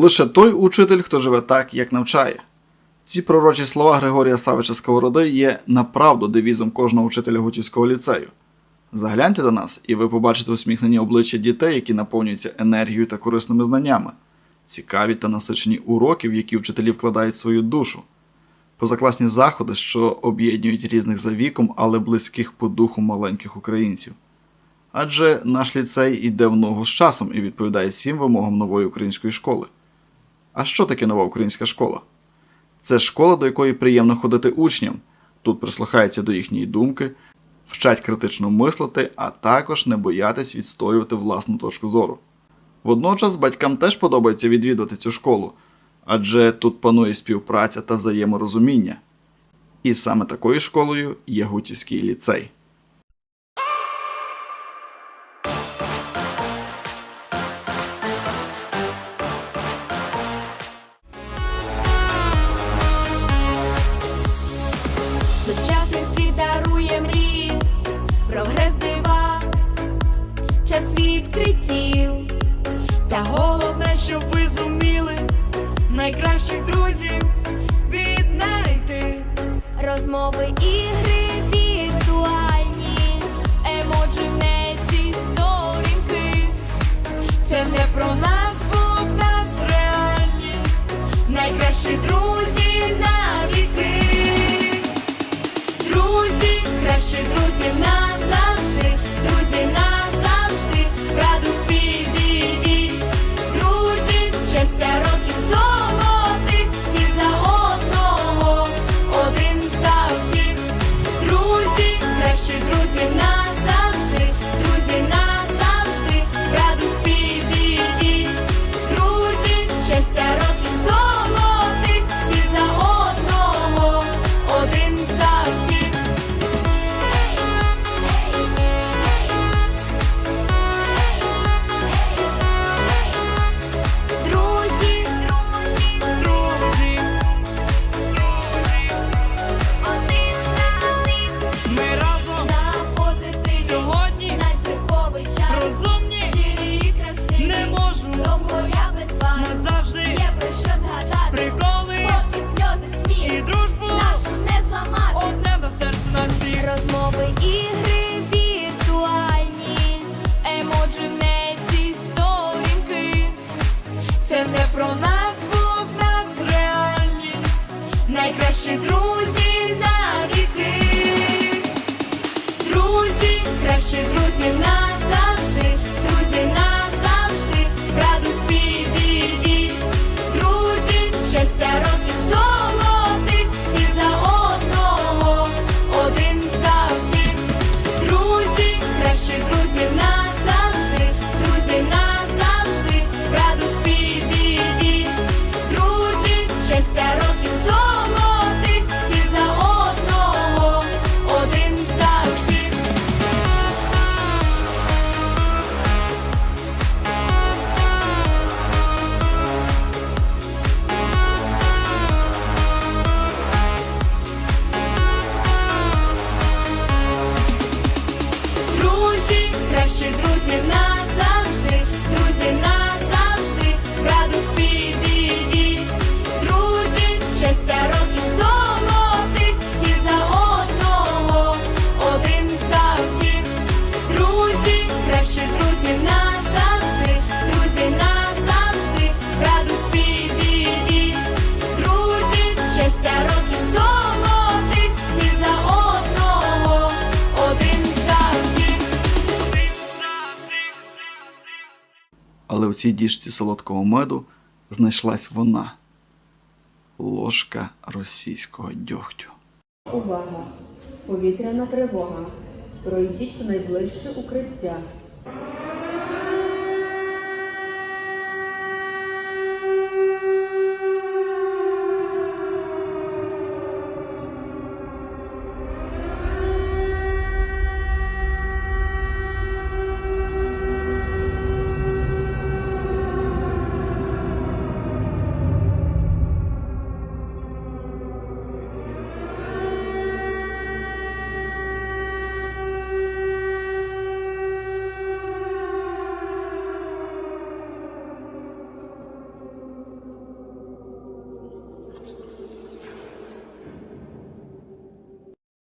Лише той учитель, хто живе так, як навчає. Ці пророчі слова Григорія Савича Сковороди є направду девізом кожного учителя Гутівського ліцею. Загляньте до нас, і ви побачите усміхнені обличчя дітей, які наповнюються енергією та корисними знаннями, цікаві та насичені уроки, в які вчителі вкладають свою душу, позакласні заходи, що об'єднують різних за віком, але близьких по духу маленьких українців. Адже наш ліцей іде в ногу з часом і відповідає всім вимогам нової української школи. А що таке нова українська школа? Це школа, до якої приємно ходити учням. Тут прислухаються до їхньої думки, вчать критично мислити, а також не боятись відстоювати власну точку зору. Водночас батькам теж подобається відвідувати цю школу, адже тут панує співпраця та взаєморозуміння. І саме такою школою є Гутівський ліцей. Відкриттів. Та головне, щоб ви зуміли найкращих друзів віднайти. Розмови ігри You're not у цій діжці солодкого меду знайшлась вона ложка російського дьогтю. Увага! Повітряна тривога. Пройдіть в найближче укриття.